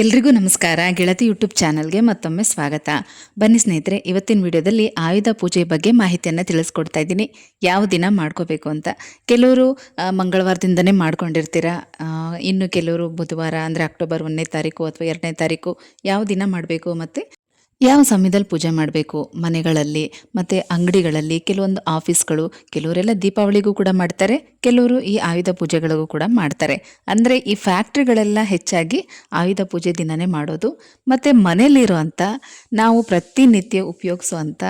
ಎಲ್ರಿಗೂ ನಮಸ್ಕಾರ. ಗೆಳತಿ ಯೂಟ್ಯೂಬ್ ಚಾನಲ್ಗೆ ಮತ್ತೊಮ್ಮೆ ಸ್ವಾಗತ. ಬನ್ನಿ ಸ್ನೇಹಿತರೆ, ಇವತ್ತಿನ ವಿಡಿಯೋದಲ್ಲಿ ಆಯುಧ ಪೂಜೆ ಬಗ್ಗೆ ಮಾಹಿತಿಯನ್ನು ತಿಳಿಸ್ಕೊಡ್ತಾ ಇದ್ದೀನಿ. ಯಾವ ದಿನ ಮಾಡ್ಕೋಬೇಕು ಅಂತ. ಕೆಲವರು ಮಂಗಳವಾರದಿಂದನೇ ಮಾಡ್ಕೊಂಡಿರ್ತೀರ. ಇನ್ನು ಕೆಲವರು ಬುಧವಾರ ಅಂದರೆ ಅಕ್ಟೋಬರ್ ಒಂದನೇ ತಾರೀಕು ಅಥವಾ ಎರಡನೇ ತಾರೀಕು ಯಾವ ದಿನ ಮಾಡಬೇಕು ಮತ್ತು? ಯಾವ ಸಮಯದಲ್ಲಿ ಪೂಜೆ ಮಾಡಬೇಕು? ಮನೆಗಳಲ್ಲಿ ಮತ್ತು ಅಂಗಡಿಗಳಲ್ಲಿ ಕೆಲವೊಂದು ಆಫೀಸ್ಗಳು, ಕೆಲವರೆಲ್ಲ ದೀಪಾವಳಿಗೂ ಕೂಡ ಮಾಡ್ತಾರೆ, ಕೆಲವರು ಈ ಆಯುಧ ಪೂಜೆಗಳಿಗೂ ಕೂಡ ಮಾಡ್ತಾರೆ. ಅಂದರೆ ಈ ಫ್ಯಾಕ್ಟ್ರಿಗಳೆಲ್ಲ ಹೆಚ್ಚಾಗಿ ಆಯುಧ ಪೂಜೆ ದಿನನೇ ಮಾಡೋದು. ಮತ್ತು ಮನೆಯಲ್ಲಿರುವಂಥ, ನಾವು ಪ್ರತಿನಿತ್ಯ ಉಪಯೋಗಿಸುವಂಥ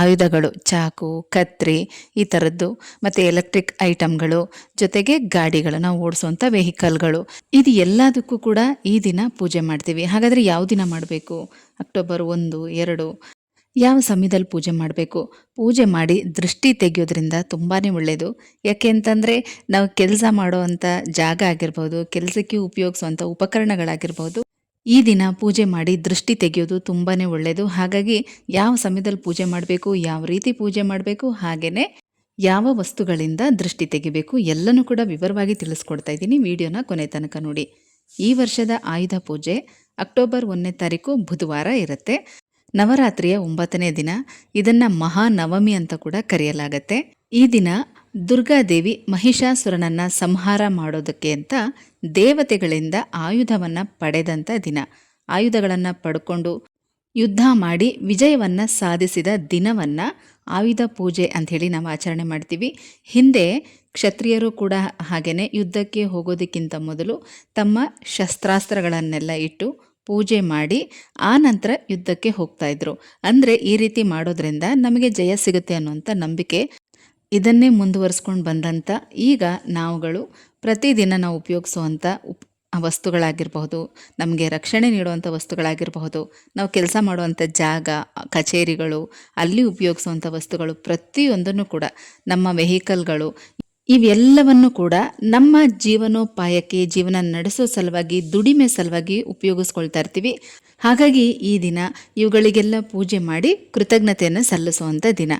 ಆಯುಧಗಳು, ಚಾಕು, ಕತ್ರಿ, ಈ ಥರದ್ದು, ಮತ್ತು ಎಲೆಕ್ಟ್ರಿಕ್ ಐಟಮ್ಗಳು, ಜೊತೆಗೆ ಗಾಡಿಗಳು ನಾವು ಓಡಿಸುವಂಥ ವೆಹಿಕಲ್ಗಳು, ಇದು ಎಲ್ಲದಕ್ಕೂ ಕೂಡ ಈ ದಿನ ಪೂಜೆ ಮಾಡ್ತೀವಿ. ಹಾಗಾದರೆ ಯಾವ ದಿನ ಮಾಡಬೇಕು? ಅಕ್ಟೋಬರ್ ಒಂದು, ಎರಡು. ಯಾವ ಸಮಯದಲ್ಲಿ ಪೂಜೆ ಮಾಡಬೇಕು? ಪೂಜೆ ಮಾಡಿ ದೃಷ್ಟಿ ತೆಗೆಯೋದ್ರಿಂದ ತುಂಬಾ ಒಳ್ಳೆಯದು ಯಾಕೆ ಅಂತಂದರೆ, ನಾವು ಕೆಲಸ ಮಾಡುವಂಥ ಜಾಗ ಆಗಿರ್ಬೋದು, ಕೆಲಸಕ್ಕೆ ಉಪಯೋಗಿಸುವಂಥ ಉಪಕರಣಗಳಾಗಿರ್ಬೋದು, ಈ ದಿನ ಪೂಜೆ ಮಾಡಿ ದೃಷ್ಟಿ ತೆಗೆಯೋದು ತುಂಬಾ ಒಳ್ಳೆಯದು ಹಾಗಾಗಿ, ಯಾವ ಸಮಯದಲ್ಲಿ ಪೂಜೆ ಮಾಡಬೇಕು, ಯಾವ ರೀತಿ ಪೂಜೆ ಮಾಡಬೇಕು ಹಾಗೆಯೇ ಯಾವ ವಸ್ತುಗಳಿಂದ ದೃಷ್ಟಿ ತೆಗಿಬೇಕು, ಎಲ್ಲನೂ ಕೂಡ ವಿವರವಾಗಿ ತಿಳಿಸ್ಕೊಡ್ತಾ ಇದ್ದೀನಿ. ವಿಡಿಯೋನ ಕೊನೆ ತನಕ ನೋಡಿ. ಈ ವರ್ಷದ ಆಯುಧ ಪೂಜೆ ಅಕ್ಟೋಬರ್ ಒಂದನೇ ತಾರೀಕು ಬುಧವಾರ ಇರುತ್ತೆ. ನವರಾತ್ರಿಯ ಒಂಬತ್ತನೇ ದಿನ, ಇದನ್ನು ಮಹಾನವಮಿ ಅಂತ ಕೂಡ ಕರೆಯಲಾಗತ್ತೆ. ಈ ದಿನ ದುರ್ಗಾದೇವಿ ಮಹಿಷಾಸುರನನ್ನ ಸಂಹಾರ ಮಾಡೋದಕ್ಕೆ ಅಂತ ದೇವತೆಗಳಿಂದ ಆಯುಧವನ್ನು ಪಡೆದಂಥ ದಿನ. ಆಯುಧಗಳನ್ನು ಪಡ್ಕೊಂಡು ಯುದ್ಧ ಮಾಡಿ ವಿಜಯವನ್ನು ಸಾಧಿಸಿದ ದಿನವನ್ನು ಆಯುಧ ಪೂಜೆ ಅಂಥೇಳಿ ನಾವು ಆಚರಣೆ ಮಾಡ್ತೀವಿ. ಹಿಂದೆ ಕ್ಷತ್ರಿಯರು ಕೂಡ ಹಾಗೆಯೇ ಯುದ್ಧಕ್ಕೆ ಹೋಗೋದಕ್ಕಿಂತ ಮೊದಲು ತಮ್ಮ ಶಸ್ತ್ರಾಸ್ತ್ರಗಳನ್ನೆಲ್ಲ ಇಟ್ಟು ಪೂಜೆ ಮಾಡಿ ಆ ನಂತರ ಯುದ್ಧಕ್ಕೆ ಹೋಗ್ತಾ ಇದ್ರು. ಅಂದರೆ ಈ ರೀತಿ ಮಾಡೋದ್ರಿಂದ ನಮಗೆ ಜಯ ಸಿಗುತ್ತೆ ಅನ್ನುವಂಥ ನಂಬಿಕೆ ಇದನ್ನೇ ಮುಂದುವರಿಸ್ಕೊಂಡು ಬಂದಂಥ ಈಗ ನಾವುಗಳು ಪ್ರತಿದಿನ ನಾವು ಉಪಯೋಗಿಸುವಂಥ ಉಪ್ ವಸ್ತುಗಳಾಗಿರಬಹುದು, ನಮಗೆ ರಕ್ಷಣೆ ನೀಡುವಂಥ ವಸ್ತುಗಳಾಗಿರಬಹುದು, ನಾವು ಕೆಲಸ ಮಾಡುವಂಥ ಜಾಗ, ಕಚೇರಿಗಳು, ಅಲ್ಲಿ ಉಪಯೋಗಿಸುವಂಥ ವಸ್ತುಗಳು ಪ್ರತಿಯೊಂದನ್ನು ಕೂಡ ನಮ್ಮ ವೆಹಿಕಲ್ಗಳು ಇವೆಲ್ಲವನ್ನು ಕೂಡ ನಮ್ಮ ಜೀವನೋಪಾಯಕ್ಕೆ, ಜೀವನ ನಡೆಸೋ ಸಲುವಾಗಿ, ದುಡಿಮೆ ಸಲುವಾಗಿ ಉಪಯೋಗಿಸ್ಕೊಳ್ತಾ ಇರ್ತೀವಿ. ಹಾಗಾಗಿ ಈ ದಿನ ಇವುಗಳಿಗೆಲ್ಲ ಪೂಜೆ ಮಾಡಿ ಕೃತಜ್ಞತೆಯನ್ನು ಸಲ್ಲಿಸುವಂಥ ದಿನ.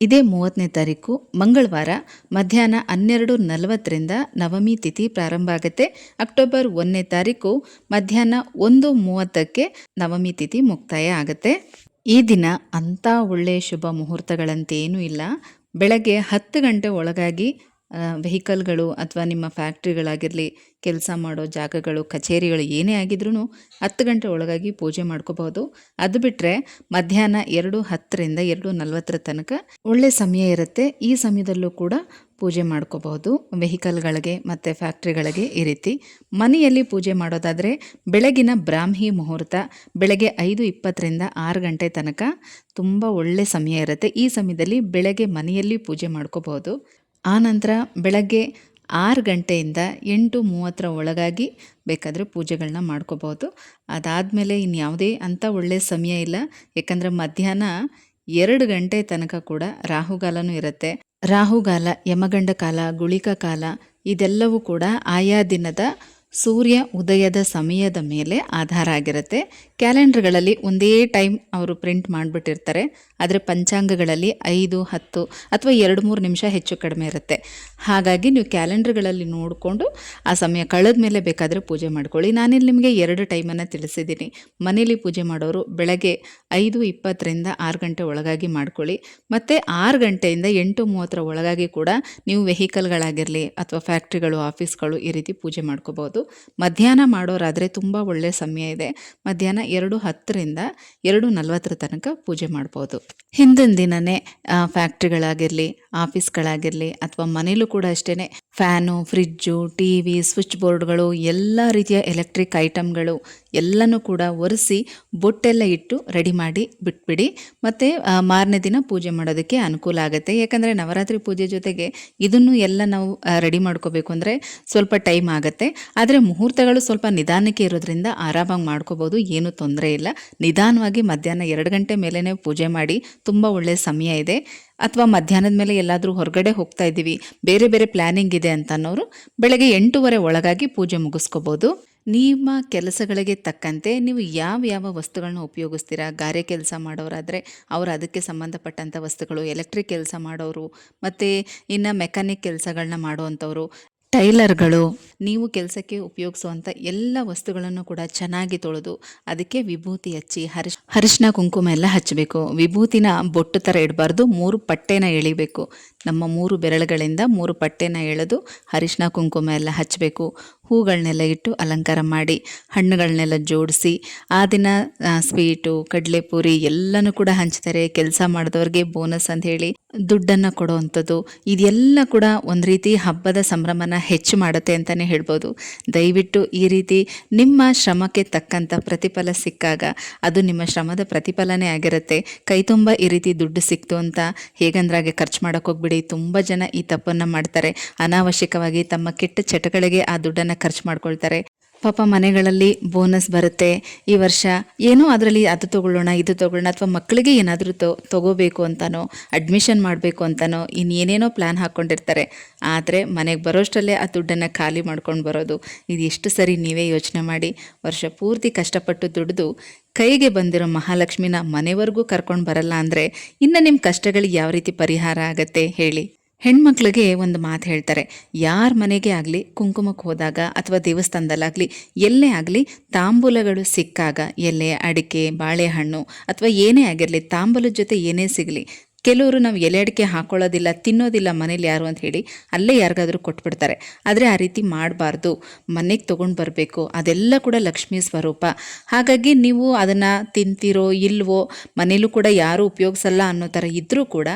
ಇದೇ ಮೂವತ್ತನೇ ತಾರೀಕು, ಮಂಗಳವಾರ, ಮಧ್ಯಾಹ್ನ ಹನ್ನೆರಡು ನಲವತ್ತರಿಂದ ನವಮಿ ತಿಥಿ ಪ್ರಾರಂಭ ಆಗುತ್ತೆ. ಅಕ್ಟೋಬರ್ ಒಂದನೇ ತಾರೀಕು, ಮಧ್ಯಾಹ್ನ ಒಂದು ಮೂವತ್ತಕ್ಕೆ ನವಮಿ ತಿಥಿ ಮುಕ್ತಾಯ ಆಗುತ್ತೆ. ಈ ದಿನ ಅಂಥ ಒಳ್ಳೆಯ ಶುಭ ಮುಹೂರ್ತಗಳಂತೇನೂ ಇಲ್ಲ. ಬೆಳಗ್ಗೆ ಹತ್ತು ಗಂಟೆ ಒಳಗಾಗಿ ವೆಹಿಕಲ್ಗಳು ಅಥವಾ ನಿಮ್ಮ ಫ್ಯಾಕ್ಟ್ರಿಗಳಾಗಿರಲಿ, ಕೆಲಸ ಮಾಡೋ ಜಾಗಗಳು, ಕಚೇರಿಗಳು ಏನೇ ಆಗಿದ್ರೂ ಹತ್ತು ಗಂಟೆ ಒಳಗಾಗಿ ಪೂಜೆ ಮಾಡ್ಕೋಬಹುದು. ಅದು ಬಿಟ್ಟರೆ ಮಧ್ಯಾಹ್ನ ಎರಡು ಹತ್ತರಿಂದ ಎರಡು ನಲವತ್ತರ ತನಕ ಒಳ್ಳೆ ಸಮಯ ಇರುತ್ತೆ. ಈ ಸಮಯದಲ್ಲೂ ಕೂಡ ಪೂಜೆ ಮಾಡ್ಕೋಬಹುದು. ವೆಹಿಕಲ್ಗಳಿಗೆ ಮತ್ತು ಫ್ಯಾಕ್ಟ್ರಿಗಳಿಗೆ ಈ ರೀತಿ. ಮನೆಯಲ್ಲಿ ಪೂಜೆ ಮಾಡೋದಾದರೆ ಬೆಳಗಿನ ಬ್ರಾಹ್ಮಿ ಮುಹೂರ್ತ, ಬೆಳಗ್ಗೆ ಐದು ಇಪ್ಪತ್ತರಿಂದ ಆರು ಗಂಟೆ ತನಕ ತುಂಬ ಒಳ್ಳೆ ಸಮಯ ಇರುತ್ತೆ. ಈ ಸಮಯದಲ್ಲಿ ಬೆಳಗ್ಗೆ ಮನೆಯಲ್ಲಿ ಪೂಜೆ ಮಾಡ್ಕೋಬಹುದು. ಆನಂತರ ಬೆಳಗ್ಗೆ ಆರು ಗಂಟೆಯಿಂದ ಎಂಟು ಮೂವತ್ತರ ಒಳಗಾಗಿ ಬೇಕಾದರೆ ಪೂಜೆಗಳನ್ನ ಮಾಡ್ಕೋಬೋದು. ಅದಾದಮೇಲೆ ಇನ್ಯಾವುದೇ ಅಂಥ ಒಳ್ಳೆಯ ಸಮಯ ಇಲ್ಲ. ಯಾಕಂದರೆ ಮಧ್ಯಾಹ್ನ ಎರಡು ಗಂಟೆ ತನಕ ಕೂಡ ರಾಹುಗಾಲನೂ ಇರುತ್ತೆ. ರಾಹುಗಾಲ, ಯಮಗಂಡ ಕಾಲ, ಗುಳಿಕ ಕಾಲ, ಇದೆಲ್ಲವೂ ಕೂಡ ಆಯಾ ದಿನದ ಸೂರ್ಯ ಉದಯದ ಸಮಯದ ಮೇಲೆ ಆಧಾರ ಆಗಿರುತ್ತೆ. ಕ್ಯಾಲೆಂಡರ್ಗಳಲ್ಲಿ ಒಂದೇ ಟೈಮ್ ಅವರು ಪ್ರಿಂಟ್ ಮಾಡಿಬಿಟ್ಟಿರ್ತಾರೆ. ಆದರೆ ಪಂಚಾಂಗಗಳಲ್ಲಿ ಐದು, ಹತ್ತು ಅಥವಾ ಎರಡು, ಮೂರು ನಿಮಿಷ ಹೆಚ್ಚು ಕಡಿಮೆ ಇರುತ್ತೆ. ಹಾಗಾಗಿ ನೀವು ಕ್ಯಾಲೆಂಡರ್ಗಳಲ್ಲಿ ನೋಡಿಕೊಂಡು ಆ ಸಮಯ ಕಳೆದ ಮೇಲೆ ಬೇಕಾದರೆ ಪೂಜೆ ಮಾಡ್ಕೊಳ್ಳಿ. ನಾನಿಲ್ಲಿ ನಿಮಗೆ ಎರಡು ಟೈಮನ್ನು ತಿಳಿಸಿದ್ದೀನಿ. ಮನೇಲಿ ಪೂಜೆ ಮಾಡೋರು ಬೆಳಗ್ಗೆ ಐದು, ಇಪ್ಪತ್ತರಿಂದ ಆರು ಗಂಟೆ ಒಳಗಾಗಿ ಮಾಡ್ಕೊಳ್ಳಿ. ಮತ್ತು ಆರು ಗಂಟೆಯಿಂದ ಎಂಟು, ಮೂವತ್ತರ ಒಳಗಾಗಿ ಕೂಡ ನೀವು ವೆಹಿಕಲ್ಗಳಾಗಿರಲಿ ಅಥವಾ ಫ್ಯಾಕ್ಟ್ರಿಗಳು, ಆಫೀಸ್ಗಳು ಈ ರೀತಿ ಪೂಜೆ ಮಾಡ್ಕೋಬೋದು. ಮಧ್ಯಾಹ್ನ ಮಾಡೋರಾದರೆ ತುಂಬ ಒಳ್ಳೆಯ ಸಮಯ ಇದೆ. ಮಧ್ಯಾಹ್ನ ಎರಡು ಹತ್ತರಿಂದ ಎರಡು ನಲವತ್ತರ ತನಕ ಪೂಜೆ ಮಾಡ್ಬೋದು. ಹಿಂದಿನ ದಿನವೇ ಫ್ಯಾಕ್ಟ್ರಿಗಳಾಗಿರಲಿ ಆಫೀಸ್ಗಳಾಗಿರಲಿ ಅಥವಾ ಮನೇಲೂ ಕೂಡ ಅಷ್ಟೇ fan fridge T V switch ಬೋರ್ಡ್ಗಳು ಎಲ್ಲ ರೀತಿಯ ಎಲೆಕ್ಟ್ರಿಕ್ ಐಟಮ್ಗಳು ಎಲ್ಲನೂ ಕೂಡ ಒರೆಸಿ ಬೊಟ್ಟೆಲ್ಲ ಇಟ್ಟು ರೆಡಿ ಮಾಡಿ ಬಿಟ್ಬಿಡಿ. ಮತ್ತು ಮಾರನೇ ದಿನ ಪೂಜೆ ಮಾಡೋದಕ್ಕೆ ಅನುಕೂಲ ಆಗುತ್ತೆ. ಯಾಕಂದರೆ ನವರಾತ್ರಿ ಪೂಜೆ ಜೊತೆಗೆ ಇದನ್ನು ಎಲ್ಲ ನಾವು ರೆಡಿ ಮಾಡ್ಕೋಬೇಕು ಅಂದರೆ ಸ್ವಲ್ಪ ಟೈಮ್ ಆಗುತ್ತೆ. ಆದರೆ ಮುಹೂರ್ತಗಳು ಸ್ವಲ್ಪ ನಿಧಾನಕ್ಕೆ ಇರೋದ್ರಿಂದ ಆರಾಮಾಗಿ ಮಾಡ್ಕೋಬೋದು. ಏನೂ ತೊಂದರೆ ಇಲ್ಲ. ನಿಧಾನವಾಗಿ ಮಧ್ಯಾಹ್ನ ಎರಡು ಗಂಟೆ ಮೇಲೇ ಪೂಜೆ ಮಾಡಿ ತುಂಬ ಒಳ್ಳೆಯ ಸಮಯ ಇದೆ. ಅಥವಾ ಮಧ್ಯಾಹ್ನದ ಮೇಲೆ ಎಲ್ಲಾದರೂ ಹೊರಗಡೆ ಹೋಗ್ತಾ ಇದ್ದೀವಿ. ಬೇರೆ ಬೇರೆ ಪ್ಲ್ಯಾನಿಂಗ್ ಇದೆ ಅಂತ ಅನ್ನೋರು ಬೆಳಗ್ಗೆ ಎಂಟೂವರೆ ಒಳಗಾಗಿ ಪೂಜೆ ಮುಗಿಸ್ಕೋಬೋದು. ನಿಮ್ಮ ಕೆಲಸಗಳಿಗೆ ತಕ್ಕಂತೆ ನೀವು ಯಾವ ಯಾವ ವಸ್ತುಗಳನ್ನ ಉಪಯೋಗಿಸ್ತೀರಾ? ಗಾರೆ ಕೆಲಸ ಮಾಡೋರಾದರೆ ಅವರು ಅದಕ್ಕೆ ಸಂಬಂಧಪಟ್ಟಂಥ ವಸ್ತುಗಳು, ಎಲೆಕ್ಟ್ರಿಕ್ ಕೆಲಸ ಮಾಡೋರು, ಮತ್ತು ಇನ್ನು ಮೆಕ್ಯಾನಿಕ್ ಕೆಲಸಗಳನ್ನ ಮಾಡುವಂಥವ್ರು, ಟೈಲರ್ಗಳು, ನೀವು ಕೆಲಸಕ್ಕೆ ಉಪಯೋಗಿಸುವಂಥ ಎಲ್ಲ ವಸ್ತುಗಳನ್ನು ಕೂಡ ಚೆನ್ನಾಗಿ ತೊಳೆದು ಅದಕ್ಕೆ ವಿಭೂತಿ ಹಚ್ಚಿ, ಹರಿಶ್ ಅರಿಶಿನ ಕುಂಕುಮ ಎಲ್ಲ ಹಚ್ಚಬೇಕು. ವಿಭೂತಿನ ಬೊಟ್ಟು ಥರ ಇಡಬಾರ್ದು, ಮೂರು ಪಟ್ಟೆನ ಎಳಿಬೇಕು. ನಮ್ಮ ಮೂರು ಬೆರಳುಗಳಿಂದ ಮೂರು ಪಟ್ಟೆನ ಎಳೆದು ಅರಿಶಿನ ಕುಂಕುಮ ಎಲ್ಲ ಹಚ್ಚಬೇಕು. ಹೂಗಳನ್ನೆಲ್ಲ ಇಟ್ಟು ಅಲಂಕಾರ ಮಾಡಿ, ಹಣ್ಣುಗಳನ್ನೆಲ್ಲ ಜೋಡಿಸಿ, ಆ ದಿನ ಸ್ವೀಟು, ಕಡಲೆಪುರಿ ಎಲ್ಲನೂ ಕೂಡ ಹಂಚ್ತಾರೆ. ಕೆಲಸ ಮಾಡಿದವ್ರಿಗೆ ಬೋನಸ್ ಅಂತ ಹೇಳಿ ದುಡ್ಡನ್ನು ಕೊಡುವಂಥದ್ದು. ಇದೆಲ್ಲ ಕೂಡ ಒಂದು ರೀತಿ ಹಬ್ಬದ ಸಂಭ್ರಮನ ಹೆಚ್ಚು ಮಾಡುತ್ತೆ ಅಂತಲೇ ಹೇಳ್ಬೋದು. ದಯವಿಟ್ಟು ಈ ರೀತಿ ನಿಮ್ಮ ಶ್ರಮಕ್ಕೆ ತಕ್ಕಂಥ ಪ್ರತಿಫಲ ಸಿಕ್ಕಾಗ ಅದು ನಿಮ್ಮ ಶ್ರಮದ ಪ್ರತಿಫಲನೇ ಆಗಿರುತ್ತೆ. ಕೈ ತುಂಬ ಈ ರೀತಿ ದುಡ್ಡು ಸಿಕ್ತು ಅಂತ ಹೇಗಂದ್ರಾಗೆ ಖರ್ಚು ಮಾಡೋಕೆ ಹೋಗ್ಬಿಡಿ. ತುಂಬ ಜನ ಈ ತಪ್ಪನ್ನು ಮಾಡ್ತಾರೆ. ಅನಾವಶ್ಯಕವಾಗಿ ತಮ್ಮ ಕೆಟ್ಟ ಚಟಗಳಿಗೆ ಆ ದುಡ್ಡನ್ನು ಖರ್ಚು ಮಾಡ್ಕೊಳ್ತಾರೆ. ಪಾಪ ಮನೆಗಳಲ್ಲಿ ಬೋನಸ್ ಬರುತ್ತೆ. ಈ ವರ್ಷ ಏನೋ ಅದರಲ್ಲಿ ಅದು ತೊಗೊಳ್ಳೋಣ, ಇದು ತೊಗೊಳ್ಳೋಣ ಅಥವಾ ಮಕ್ಕಳಿಗೆ ಏನಾದರೂ ತೊ, ತಗೋಬೇಕು ಅಂತನೋ ಅಡ್ಮಿಷನ್ ಮಾಡಬೇಕು ಅಂತನೋ ಇನ್ನೇನೇನೋ ಪ್ಲ್ಯಾನ್ ಹಾಕ್ಕೊಂಡಿರ್ತಾರೆ. ಆದರೆ ಮನೆಗೆ ಬರೋಷ್ಟರಲ್ಲೇ ಆ ದುಡ್ಡನ್ನು ಖಾಲಿ ಮಾಡ್ಕೊಂಡು ಬರೋದು. ಇದು ಎಷ್ಟು ಸರಿ ನೀವೇ ಯೋಚನೆ ಮಾಡಿ. ವರ್ಷ ಪೂರ್ತಿ ಕಷ್ಟಪಟ್ಟು ದುಡಿದು ಕೈಗೆ ಬಂದಿರೋ ಮಹಾಲಕ್ಷ್ಮಿನ ಮನೆವರೆಗೂ ಕರ್ಕೊಂಡು ಬರಲ್ಲ ಅಂದರೆ ಇನ್ನು ನಿಮ್ಮ ಕಷ್ಟಗಳಿಗೆ ಯಾವ ರೀತಿ ಪರಿಹಾರ ಆಗತ್ತೆ ಹೇಳಿ. ಹೆಣ್ಮಕ್ಳಿಗೆ ಒಂದು ಮಾತು ಹೇಳ್ತಾರೆ. ಯಾರ ಮನೆಗೆ ಆಗಲಿ, ಕುಂಕುಮಕ್ಕೆ ಹೋದಾಗ ಅಥವಾ ದೇವಸ್ಥಾನದಲ್ಲಾಗಲಿ, ಎಲ್ಲೇ ಆಗಲಿ ತಾಂಬೂಲಗಳು ಸಿಕ್ಕಾಗ ಎಲೆ, ಅಡಿಕೆ, ಬಾಳೆಹಣ್ಣು ಅಥವಾ ಏನೇ ಆಗಿರಲಿ ತಾಂಬೂಲದ ಜೊತೆ ಏನೇ ಸಿಗಲಿ ಕೆಲವರು ನಾವು ಎಲೆ ಅಡಿಕೆ ಹಾಕೊಳ್ಳೋದಿಲ್ಲ, ತಿನ್ನೋದಿಲ್ಲ ಮನೇಲಿ ಯಾರು ಅಂತ ಹೇಳಿ ಅಲ್ಲೇ ಯಾರಿಗಾದರೂ ಕೊಟ್ಬಿಡ್ತಾರೆ. ಆದರೆ ಆ ರೀತಿ ಮಾಡಬಾರ್ದು. ಮನೆಗೆ ತೊಗೊಂಡು ಬರಬೇಕು. ಅದೆಲ್ಲ ಕೂಡ ಲಕ್ಷ್ಮೀ ಸ್ವರೂಪ. ಹಾಗಾಗಿ ನೀವು ಅದನ್ನು ತಿಂತೀರೋ ಇಲ್ವೋ, ಮನೇಲೂ ಕೂಡ ಯಾರೂ ಉಪಯೋಗಿಸಲ್ಲ ಅನ್ನೋ ಥರ ಇದ್ದರೂ ಕೂಡ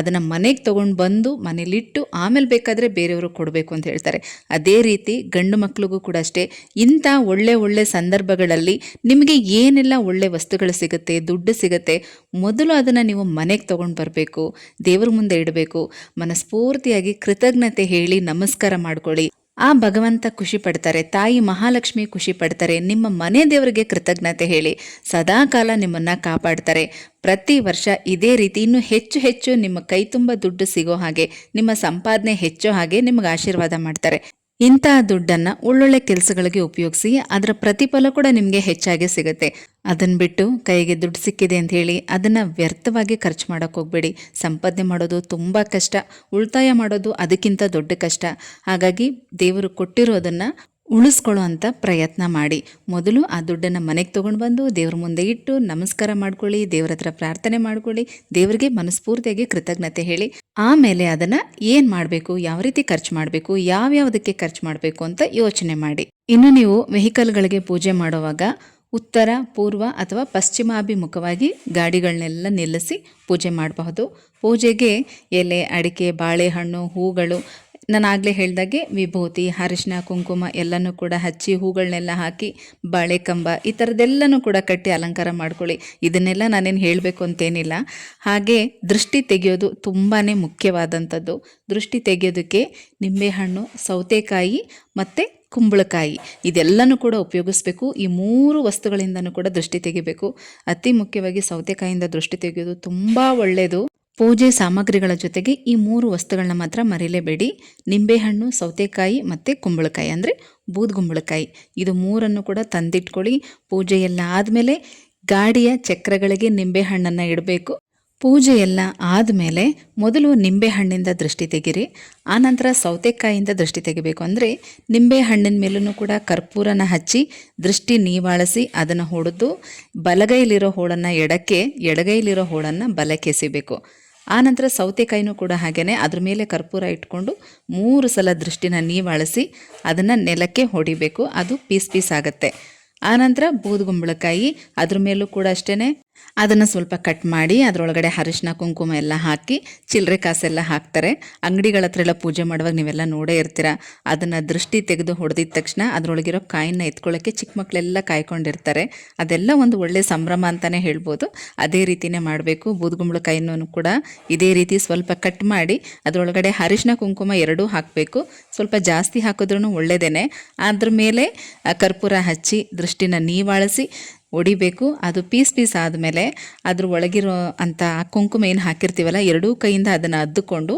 ಅದನ್ನು ಮನೆಗೆ ತೊಗೊಂಡು ಬಂದು ಮನೇಲಿಟ್ಟು ಆಮೇಲೆ ಬೇಕಾದರೆ ಬೇರೆಯವರು ಕೊಡಬೇಕು ಅಂತ ಹೇಳ್ತಾರೆ. ಅದೇ ರೀತಿ ಗಂಡು ಮಕ್ಳಿಗೂ ಕೂಡ ಅಷ್ಟೇ. ಇಂಥ ಒಳ್ಳೆ ಒಳ್ಳೆ ಸಂದರ್ಭಗಳಲ್ಲಿ ನಿಮಗೆ ಏನೆಲ್ಲ ಒಳ್ಳೆ ವಸ್ತುಗಳು ಸಿಗುತ್ತೆ, ದುಡ್ಡು ಸಿಗುತ್ತೆ, ಮೊದಲು ಅದನ್ನು ನೀವು ಮನೆಗೆ ತೊಗೊಂಡು ಬರಬೇಕು. ದೇವ್ರ ಮುಂದೆ ಇಡಬೇಕು, ಮನಸ್ಫೂರ್ತಿಯಾಗಿ ಕೃತಜ್ಞತೆ ಹೇಳಿ ನಮಸ್ಕಾರ ಮಾಡ್ಕೊಳ್ಳಿ. ಆ ಭಗವಂತ ಖುಷಿ ಪಡ್ತಾರೆ, ತಾಯಿ ಮಹಾಲಕ್ಷ್ಮಿ ಖುಷಿ ಪಡ್ತಾರೆ, ನಿಮ್ಮ ಮನೆ ದೇವರಿಗೆ ಕೃತಜ್ಞತೆ ಹೇಳಿ, ಸದಾಕಾಲ ನಿಮ್ಮನ್ನ ಕಾಪಾಡ್ತಾರೆ. ಪ್ರತಿ ವರ್ಷ ಇದೇ ರೀತಿ ಇನ್ನೂ ಹೆಚ್ಚು ಹೆಚ್ಚು ನಿಮ್ಮ ಕೈ ತುಂಬ ದುಡ್ಡು ಸಿಗೋ ಹಾಗೆ, ನಿಮ್ಮ ಸಂಪಾದನೆ ಹೆಚ್ಚೋ ಹಾಗೆ ನಿಮಗೆ ಆಶೀರ್ವಾದ ಮಾಡ್ತಾರೆ. ಇಂತಹ ದುಡ್ಡನ್ನು ಒಳ್ಳೊಳ್ಳೆ ಕೆಲಸಗಳಿಗೆ ಉಪಯೋಗಿಸಿ ಅದರ ಪ್ರತಿಫಲ ಕೂಡ ನಿಮಗೆ ಹೆಚ್ಚಾಗಿ ಸಿಗುತ್ತೆ. ಅದನ್ನು ಬಿಟ್ಟು ಕೈಗೆ ದುಡ್ಡು ಸಿಕ್ಕಿದೆ ಅಂತ ಹೇಳಿ ಅದನ್ನು ವ್ಯರ್ಥವಾಗಿ ಖರ್ಚು ಮಾಡೋಕೆ ಹೋಗಬೇಡಿ. ಸಂಪಾದನೆ ಮಾಡೋದು ತುಂಬ ಕಷ್ಟ. ಉಳಿತಾಯ ಮಾಡೋದು ಅದಕ್ಕಿಂತ ದೊಡ್ಡ ಕಷ್ಟ. ಹಾಗಾಗಿ ದೇವರು ಕೊಟ್ಟಿರೋದನ್ನು ಉಳಿಸ್ಕೊಳ್ಳೋ ಪ್ರಯತ್ನ ಮಾಡಿ. ಮೊದಲು ಆ ದುಡ್ಡನ್ನು ಮನೆಗೆ ತೊಗೊಂಡು ಬಂದು ದೇವ್ರ ಮುಂದೆ ಇಟ್ಟು ನಮಸ್ಕಾರ ಮಾಡ್ಕೊಳ್ಳಿ, ದೇವ್ರ ಹತ್ರ ಪ್ರಾರ್ಥನೆ ಮಾಡ್ಕೊಳ್ಳಿ, ದೇವರಿಗೆ ಮನಸ್ಫೂರ್ತಿಯಾಗಿ ಕೃತಜ್ಞತೆ ಹೇಳಿ. ಆಮೇಲೆ ಅದನ್ನು ಏನು ಮಾಡಬೇಕು, ಯಾವ ರೀತಿ ಖರ್ಚು ಮಾಡಬೇಕು ಯಾವ್ಯಾವುದಕ್ಕೆ ಖರ್ಚು ಮಾಡಬೇಕು ಅಂತ ಯೋಚನೆ ಮಾಡಿ. ಇನ್ನು ನೀವು ವೆಹಿಕಲ್ಗಳಿಗೆ ಪೂಜೆ ಮಾಡುವಾಗ ಉತ್ತರ, ಪೂರ್ವ ಅಥವಾ ಪಶ್ಚಿಮಾಭಿಮುಖವಾಗಿ ಗಾಡಿಗಳನ್ನೆಲ್ಲ ನಿಲ್ಲಿಸಿ ಪೂಜೆ ಮಾಡಬಹುದು. ಪೂಜೆಗೆ ಎಲೆ, ಅಡಿಕೆ, ಬಾಳೆಹಣ್ಣು, ಹೂಗಳು ನಾನು ಆಗಲೇ ಹೇಳ್ದಾಗೆ ವಿಭೂತಿ ಅರಿಶಿನ ಕುಂಕುಮ ಎಲ್ಲನೂ ಕೂಡ ಹಚ್ಚಿ ಹೂಗಳನ್ನೆಲ್ಲ ಹಾಕಿ ಬಾಳೆ ಕಂಬ ಈ ಥರದ್ದೆಲ್ಲನೂ ಕೂಡ ಕಟ್ಟಿ ಅಲಂಕಾರ ಮಾಡ್ಕೊಳ್ಳಿ. ಇದನ್ನೆಲ್ಲ ನಾನೇನು ಹೇಳಬೇಕು ಅಂತೇನಿಲ್ಲ. ಹಾಗೆ ದೃಷ್ಟಿ ತೆಗೆಯೋದು ತುಂಬಾ ಮುಖ್ಯವಾದಂಥದ್ದು. ದೃಷ್ಟಿ ತೆಗೆಯೋದಕ್ಕೆ ನಿಂಬೆಹಣ್ಣು, ಸೌತೆಕಾಯಿ ಮತ್ತು ಕುಂಬಳಕಾಯಿ ಇದೆಲ್ಲನೂ ಕೂಡ ಉಪಯೋಗಿಸ್ಬೇಕು. ಈ ಮೂರು ವಸ್ತುಗಳಿಂದನೂ ಕೂಡ ದೃಷ್ಟಿ ತೆಗಿಬೇಕು. ಅತಿ ಮುಖ್ಯವಾಗಿ ಸೌತೆಕಾಯಿಯಿಂದ ದೃಷ್ಟಿ ತೆಗೆಯೋದು ತುಂಬ ಒಳ್ಳೆಯದು ಪೂಜೆ ಸಾಮಗ್ರಿಗಳ ಜೊತೆಗೆ ಈ ಮೂರು ವಸ್ತುಗಳನ್ನ ಮಾತ್ರ ಮರೀಲೇಬೇಡಿ ನಿಂಬೆಹಣ್ಣು, ಸೌತೆಕಾಯಿ ಮತ್ತು ಕುಂಬಳಕಾಯಿ ಅಂದರೆ ಬೂದ್ಗುಂಬಳಕಾಯಿ ಇದು ಮೂರನ್ನು ಕೂಡ ತಂದಿಟ್ಕೊಳ್ಳಿ. ಪೂಜೆಯೆಲ್ಲ ಆದಮೇಲೆ ಗಾಡಿಯ ಚಕ್ರಗಳಿಗೆ ನಿಂಬೆಹಣ್ಣನ್ನು ಇಡಬೇಕು. ಪೂಜೆಯೆಲ್ಲ ಆದಮೇಲೆ ಮೊದಲು ನಿಂಬೆಹಣ್ಣಿಂದ ದೃಷ್ಟಿ ತೆಗಿರಿ. ಆನಂತರ ಸೌತೆಕಾಯಿಯಿಂದ ದೃಷ್ಟಿ ತೆಗಿಬೇಕು ಅಂದರೆ ನಿಂಬೆ ಹಣ್ಣಿನ ಮೇಲೂ ಕೂಡ ಕರ್ಪೂರನ ಹಚ್ಚಿ ದೃಷ್ಟಿ ನೀವಾಳಿಸಿ ಅದನ್ನು ಹೊಡೆದು ಬಲಗೈಲಿರೋ ಹೋಳನ್ನು ಎಡಕ್ಕೆ ಎಡಗೈಲಿರೋ ಹೋಳನ್ನು ಬಲಕ್ಕೆ ಎಸಿಬೇಕು. ಆನಂತರ ಸೌತೆಕಾಯಿನೂ ಕೂಡ ಹಾಗೆಯೇ ಅದ್ರ ಮೇಲೆ ಕರ್ಪೂರ ಇಟ್ಕೊಂಡು ಮೂರು ಸಲ ದೃಷ್ಟಿನ ನೀವಾಳಿಸಿ ಅದನ್ನು ನೆಲಕ್ಕೆ ಹೊಡಿಬೇಕು. ಅದು ಪೀಸ್ ಪೀಸ್ ಆಗುತ್ತೆ. ಆನಂತರ ಬೂದುಗುಂಬಳಕಾಯಿ ಅದ್ರ ಮೇಲೂ ಕೂಡ ಅಷ್ಟೇ ಅದನ್ನು ಸ್ವಲ್ಪ ಕಟ್ ಮಾಡಿ, ಅದರೊಳಗಡೆ ಅರಿಶಿನ ಕುಂಕುಮ ಎಲ್ಲ ಹಾಕಿ ಚಿಲ್ಲರೆ ಕಾಸೆಲ್ಲ ಹಾಕ್ತಾರೆ. ಅಂಗಡಿಗಳ ಹತ್ರ ಎಲ್ಲ ಪೂಜೆ ಮಾಡುವಾಗ ನೀವೆಲ್ಲ ನೋಡೇ ಇರ್ತೀರ? ಅದನ್ನು ದೃಷ್ಟಿ ತೆಗೆದು ಹೊಡೆದಿದ ತಕ್ಷಣ ಅದರೊಳಗಿರೋ ಕಾಯಿನ ಎತ್ಕೊಳ್ಳೋಕ್ಕೆ ಚಿಕ್ಕ ಮಕ್ಕಳೆಲ್ಲ ಕಾಯ್ಕೊಂಡಿರ್ತಾರೆ. ಅದೆಲ್ಲ ಒಂದು ಒಳ್ಳೆಯ ಸಂಭ್ರಮ ಅಂತಲೇ ಹೇಳ್ಬೋದು. ಅದೇ ರೀತಿನೇ ಮಾಡಬೇಕು. ಬೂದುಗುಂಬಳಕಾಯಿನೂ ಕೂಡ ಇದೇ ರೀತಿ ಸ್ವಲ್ಪ ಕಟ್ ಮಾಡಿ, ಅದರೊಳಗಡೆ ಅರಿಶಿನ ಕುಂಕುಮ ಎರಡೂ ಹಾಕಬೇಕು. ಸ್ವಲ್ಪ ಜಾಸ್ತಿ ಹಾಕಿದ್ರೂ ಒಳ್ಳೆಯದೇ ಅದ್ರ ಮೇಲೆ ಕರ್ಪೂರ ಹಚ್ಚಿ, ದೃಷ್ಟಿನ ನೀವಾಳಿಸಿ ಹೊಡಿಬೇಕು ಅದು ಪೀಸ್ ಪೀಸ್ ಆದಮೇಲೆ ಅದ್ರ ಒಳಗಿರೋ ಅಂಥ ಕುಂಕುಮ ಏನು ಹಾಕಿರ್ತೀವಲ್ಲ, ಎರಡೂ ಕೈಯಿಂದ ಅದನ್ನು ಅದ್ದುಕೊಂಡು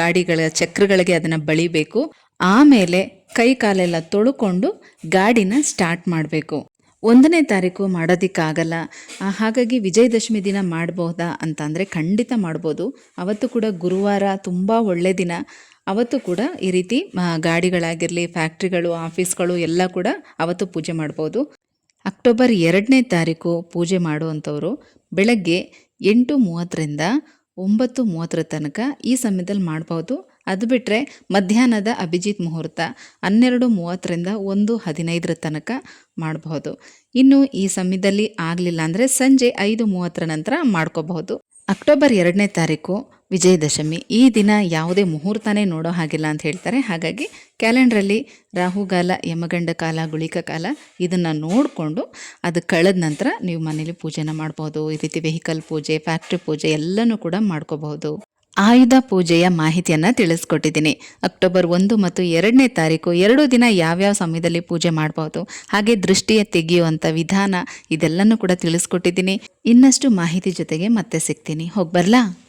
ಗಾಡಿಗಳ ಚಕ್ರಗಳಿಗೆ ಅದನ್ನು ಬಳಿಬೇಕು. ಆಮೇಲೆ ಕೈ ಕಾಲೆಲ್ಲ ತೊಳ್ಕೊಂಡು ಗಾಡಿನ ಸ್ಟಾರ್ಟ್ ಮಾಡಬೇಕು. ಒಂದನೇ ತಾರೀಕು ಮಾಡೋದಕ್ಕಾಗಲ್ಲ. ಹಾಗಾಗಿ ವಿಜಯದಶಮಿ ದಿನ ಮಾಡ್ಬೋದಾ ಅಂತ ಅಂದರೆ ಖಂಡಿತ ಮಾಡ್ಬೋದು. ಅವತ್ತು ಕೂಡ ಗುರುವಾರ ತುಂಬ ಒಳ್ಳೆ ದಿನ. ಅವತ್ತು ಕೂಡ ಈ ರೀತಿ ಗಾಡಿಗಳಾಗಿರಲಿ, ಫ್ಯಾಕ್ಟ್ರಿಗಳು, ಆಫೀಸ್ಗಳು ಎಲ್ಲ ಕೂಡ ಅವತ್ತು ಪೂಜೆ ಮಾಡ್ಬೋದು. ಅಕ್ಟೋಬರ್ ಎರಡನೇ ತಾರೀಕು ಪೂಜೆ ಮಾಡುವಂಥವರು ಬೆಳಗ್ಗೆ ಎಂಟು ಮೂವತ್ತರಿಂದ ಒಂಬತ್ತು ಮೂವತ್ತರ ತನಕ ಈ ಸಮಯದಲ್ಲಿ ಮಾಡ್ಬೋದು. ಅದು ಬಿಟ್ಟರೆ ಮಧ್ಯಾಹ್ನದ ಅಭಿಜಿತ್ ಮುಹೂರ್ತ ಹನ್ನೆರಡು ಮೂವತ್ತರಿಂದ ಒಂದು ಹದಿನೈದರ ತನಕ ಮಾಡಬಹುದು ಇನ್ನು ಈ ಸಮಯದಲ್ಲಿ ಆಗಲಿಲ್ಲ ಅಂದರೆ ಸಂಜೆ ಐದು ಮೂವತ್ತರ ನಂತರ ಮಾಡ್ಕೋಬಹುದು. ಅಕ್ಟೋಬರ್ ಎರಡನೇ ತಾರೀಕು ವಿಜಯದಶಮಿ. ಈ ದಿನ ಯಾವುದೇ ಮುಹೂರ್ತನೇ ನೋಡೋ ಹಾಗಿಲ್ಲ ಅಂತ ಹೇಳ್ತಾರೆ. ಹಾಗಾಗಿ ಕ್ಯಾಲೆಂಡ್ರಲ್ಲಿ ರಾಹುಗಾಲ, ಯಮಗಂಡ ಕಾಲ, ಗುಳಿಕ ಕಾಲ ಇದನ್ನು ನೋಡಿಕೊಂಡು ಅದು ಕಳೆದ ನಂತರ ನೀವು ಮನೇಲಿ ಪೂಜೆನ ಮಾಡ್ಬೋದು. ಈ ರೀತಿ ವೆಹಿಕಲ್ ಪೂಜೆ, ಫ್ಯಾಕ್ಟ್ರಿ ಪೂಜೆ ಎಲ್ಲನೂ ಕೂಡ ಮಾಡ್ಕೋಬಹುದು. ಆಯುಧ ಪೂಜೆಯ ಮಾಹಿತಿಯನ್ನು ತಿಳಿಸ್ಕೊಟ್ಟಿದ್ದೀನಿ. ಅಕ್ಟೋಬರ್ ಒಂದು ಮತ್ತು ಎರಡನೇ ತಾರೀಕು ಎರಡು ದಿನ ಯಾವ್ಯಾವ ಸಮಯದಲ್ಲಿ ಪೂಜೆ ಮಾಡಬಹುದು ಹಾಗೆ ದೃಷ್ಟಿಯ ತೆಗೆಯುವಂಥ ವಿಧಾನ ಇದೆಲ್ಲನೂ ಕೂಡ ತಿಳಿಸ್ಕೊಟ್ಟಿದ್ದೀನಿ. ಇನ್ನಷ್ಟು ಮಾಹಿತಿ ಜೊತೆಗೆ ಮತ್ತೆ ಸಿಗ್ತೀನಿ. ಹೋಗಿ ಬರಲಾ?